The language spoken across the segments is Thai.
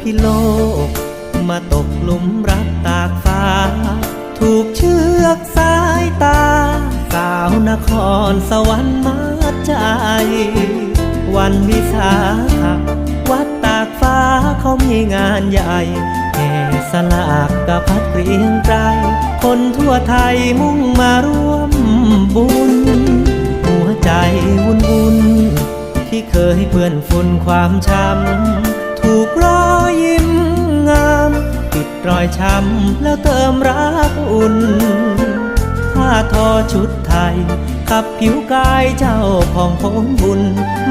พิโลก มาตกหลุมรักตากฟ้า ถูกเชือกสายตา สาวนครสวรรค์มาใจ วันวิสาขวัดตากฟ้าเขามีงานใหญ่แห่สลากกับพัดเรียงไกรคนทั่วไทยมุ่งมาร่วมบุญ หัวใจวุ่นวุ่นที่เคยเปื้อนฝุ่นความช้ำ อยช้ำแล้วเติมรักอุ่นผ้าทอชุดไทยขับผิวกายเจ้าของผมบุญ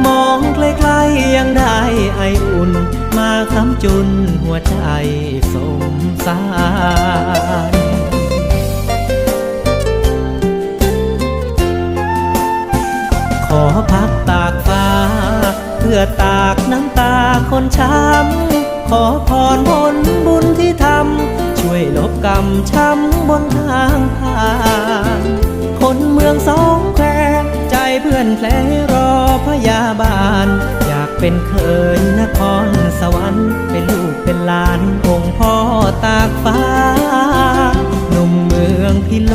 มองใกล้ๆยังได้ไออุ่น มาคำจุนหัวใจสมสารขอพักตากฟ้า เพื่อตากน้ำตาคนช้ำขอพรผลบุญที่ทำช่วย ช้ำบนทางผ่านคนเมืองสองแควใจเพื่อนแผลรอพยาบาล อยากเป็นเคยนครสวรรค์เป็นลูกเป็นหลานองค์พ่อตากฟ้าหนุ่มเมืองพิโล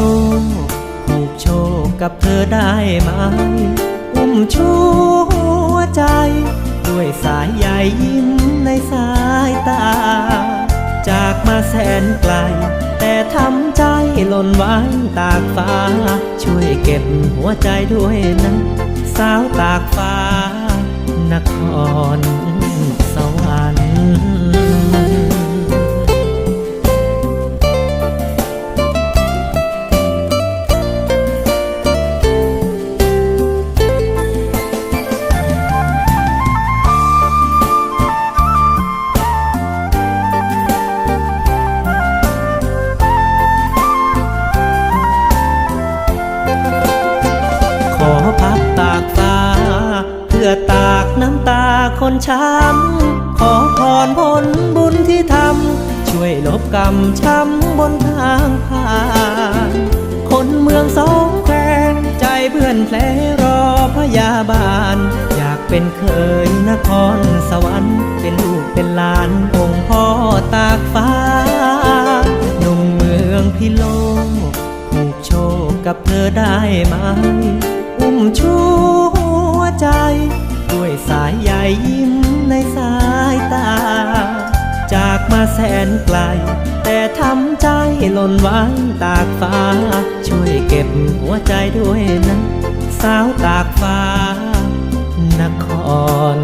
ผูกโชคกับเธอได้ไหมอุ้มชูหัวใจ ด้วยสายใยยิ้มในสายตา หล่นไว้ตากฟ้า ช่วยเก็บหัวใจด้วยนะ สาวตากฟ้านครสวร น้ำตาคนช้ำ ขอพรผลบุญที่ทำ ช่วยลบกรรมช้ำบนทางผ่าน คนเมืองสองแควใจเพื่อนแผลรอพยาบาล อยากเป็นเคยนครสวรรค์ เป็นลูกเป็นหลานองค์พ่อตากฟ้าหนุ่มเมืองพิโลกผูกโชคกับเธอได้ไหม อุ้มชูหัวใจ สายใหญ่ยิ้มในสายตา จากมาแสนไกล แต่ทำใจหล่นไว้ตากฟ้า ช่วยเก็บหัวใจด้วยนะ สาวตากฟ้านคร